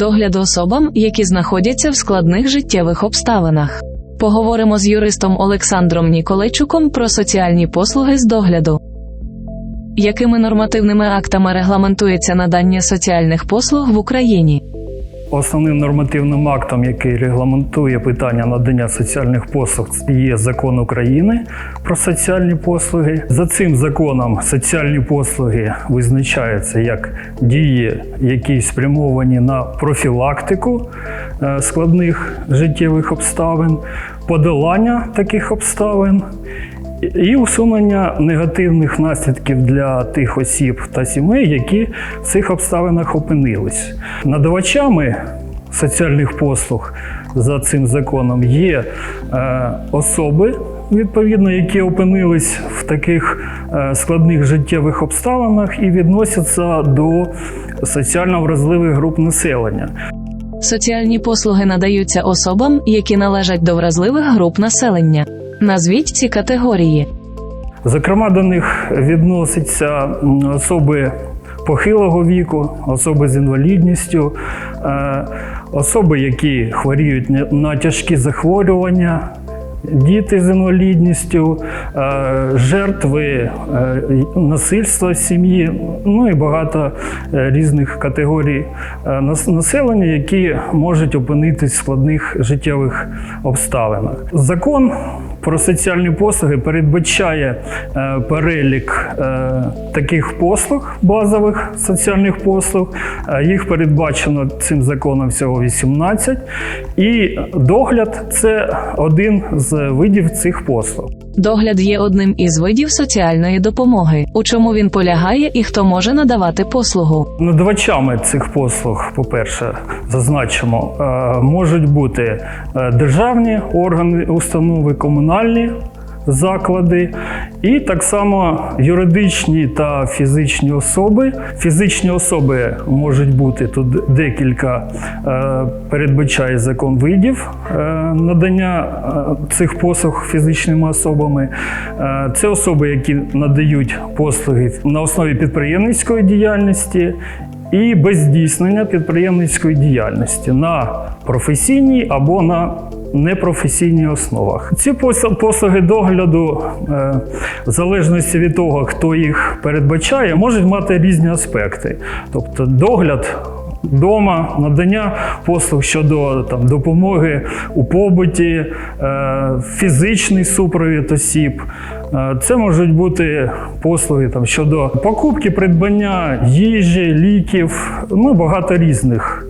догляд особам, які знаходяться в складних життєвих обставинах. Поговоримо з юристом Олександром Ніколайчуком про соціальні послуги з догляду. Якими нормативними актами регламентується надання соціальних послуг в Україні? Основним нормативним актом, який регламентує питання надання соціальних послуг, є закон України про соціальні послуги. За цим законом соціальні послуги визначаються як дії, які спрямовані на профілактику е, складних життєвих обставин, подолання таких обставин. І усунення негативних наслідків для тих осіб та сімей, які в цих обставинах опинились. Надавачами соціальних послуг за цим законом є е, особи, відповідно, які опинились в таких е, складних життєвих обставинах і відносяться до соціально вразливих груп населення. Соціальні послуги надаються особам, які належать до вразливих груп населення. Назвіть ці категорії. Зокрема, до них відносяться особи похилого віку, особи з інвалідністю, е, особи, які хворіють на- тяжкі захворювання. Діти з інвалідністю, е, жертви е, насильства в сім'ї, ну і багато різних категорій населення, які можуть опинитись в складних життєвих обставинах. Закон про соціальні послуги передбачає е, перелік е, таких послуг, базових соціальних послуг. Е, їх передбачено цим законом всього 18. І догляд це один з видів цих послуг. Догляд є одним із видів соціальної допомоги. У чому він полягає і хто може надавати послугу? Надавачами цих послуг, по-перше, зазначимо, е, можуть бути е, державні органи, установи, комунальні заклади, і так само юридичні та фізичні особи. Фізичні особи можуть бути тут декілька, е, передбачає закон видів е, надання е, цих послуг фізичними особами. Це особи, які надають послуги на основі підприємницької діяльності і без здійснення підприємницької діяльності на професійній або на непрофесійній основах. Ці пос- послуги догляду, е, в залежності від того, хто їх передбачає, можуть мати різні аспекти. Тобто догляд. Дома надання послуг щодо там допомоги у побуті, е, фізичний супровід осіб. Е, Це можуть бути послуги там щодо покупки, придбання їжі, ліків, ну багато різних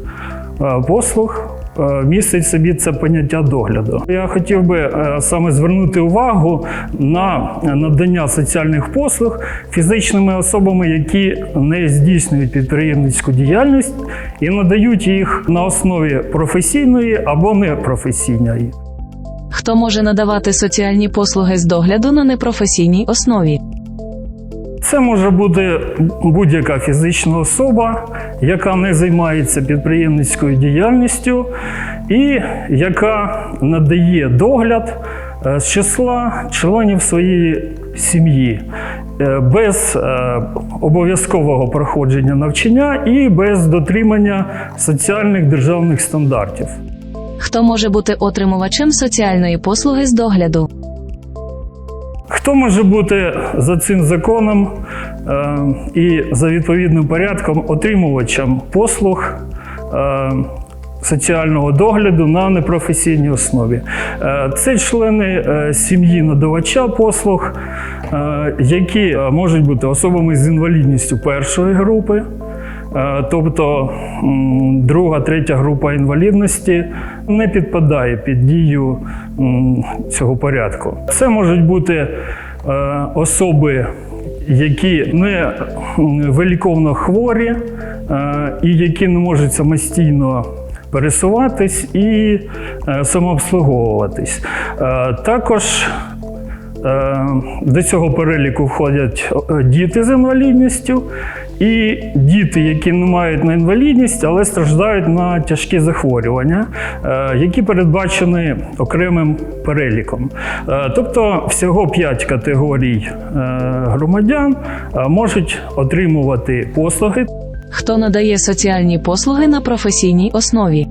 послуг. Е, Містить собі це поняття догляду. Я хотів би е, саме звернути увагу на надання соціальних послуг фізичними особами, які не здійснюють підприємницьку діяльність і надають їх на основі професійної або непрофесійної. Хто може надавати соціальні послуги з догляду на непрофесійній основі? Це може бути будь-яка фізична особа, яка не займається підприємницькою діяльністю і яка надає догляд е, з числа членів своєї сім'ї е, без е, обов'язкового проходження навчання і без дотримання соціальних державних стандартів. Хто може бути отримувачем соціальної послуги з догляду? Хто може бути за цим законом е, і за відповідним порядком отримувачем послуг е, соціального догляду на непрофесійній основі? Е, це члени сім'ї надавача послуг, які можуть бути особами з інвалідністю першої групи. Е, Тобто друга, третя група інвалідності не підпадає під дію цього порядку. Це можуть бути е, особи, які не м, виліковно хворі е, і які не можуть самостійно пересуватись і самообслуговуватись. Також До цього переліку входять діти з інвалідністю і діти, які не мають на інвалідність, але страждають на тяжкі захворювання, е, які передбачені окремим переліком. Е, Тобто всього 5 категорій е, громадян можуть отримувати послуги. Хто надає соціальні послуги на професійній основі?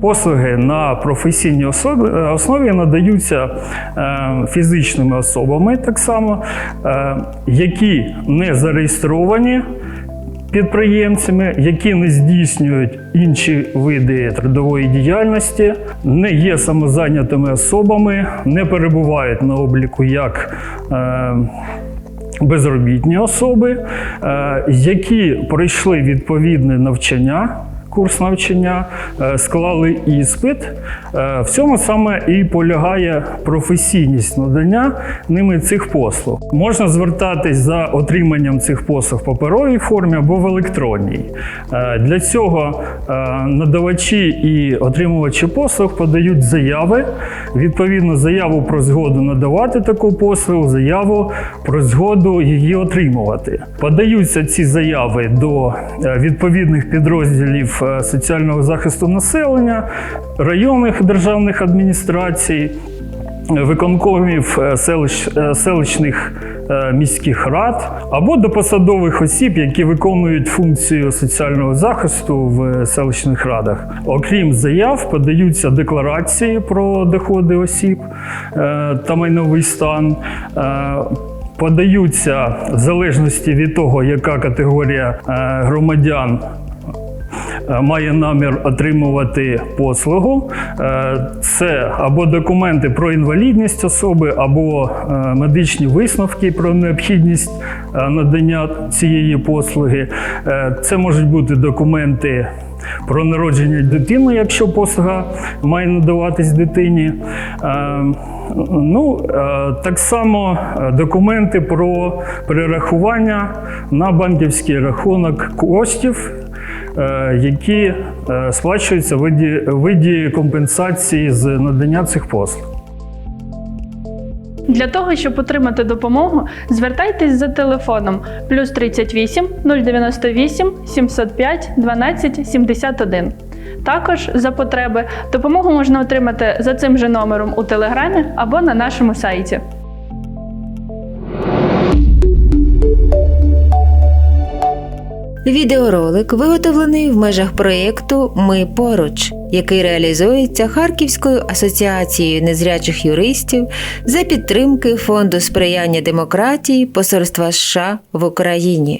Послуги на професійній основі надаються фізичними особами, так само, які не зареєстровані підприємцями, які не здійснюють інші види трудової діяльності, не є самозайнятими особами, не перебувають на обліку як е, безробітні особи, е, які пройшли відповідне навчання. Курс навчання е, склали іспит. Е, В цьому саме і полягає професійність надання ними цих послуг. Можна звертатись за отриманням цих послуг в паперовій формі або в електронній. Е, Для цього надавачі і отримувачі послуг подають заяви. Відповідно, заяву про згоду надавати таку послугу, заяву про згоду її отримувати. Подаються ці заяви до відповідних підрозділів соціального захисту населення, районних державних адміністрацій, виконкомів е, селищ, е, селищних е, міських рад або до посадових осіб, які виконують функцію соціального захисту в селищних радах. Окрім заяв, подаються декларації про доходи осіб е, та майновий стан. е, Подаються в залежності від того, яка категорія е, громадян е, має намір отримувати послугу. Е, Це або документи про інвалідність особи, або е, медичні висновки про необхідність е, надання цієї послуги. Е, Це можуть бути документи. Про народження дитини, якщо послуга має надаватись дитині. Е, Ну, е, так само е, документи про перерахування на банківський рахунок коштів, е, які е, сплачуються в виді, виді компенсації з надання цих послуг. Для того, щоб отримати допомогу, звертайтесь за телефоном плюс 38 098 705 12 71. Також за потреби допомогу можна отримати за цим же номером у телеграмі або на нашому сайті. Відеоролик виготовлений в межах проєкту Ми поруч, який реалізується Харківською асоціацією незрячих юристів за підтримки Фонду сприяння демократії Посольства США в Україні.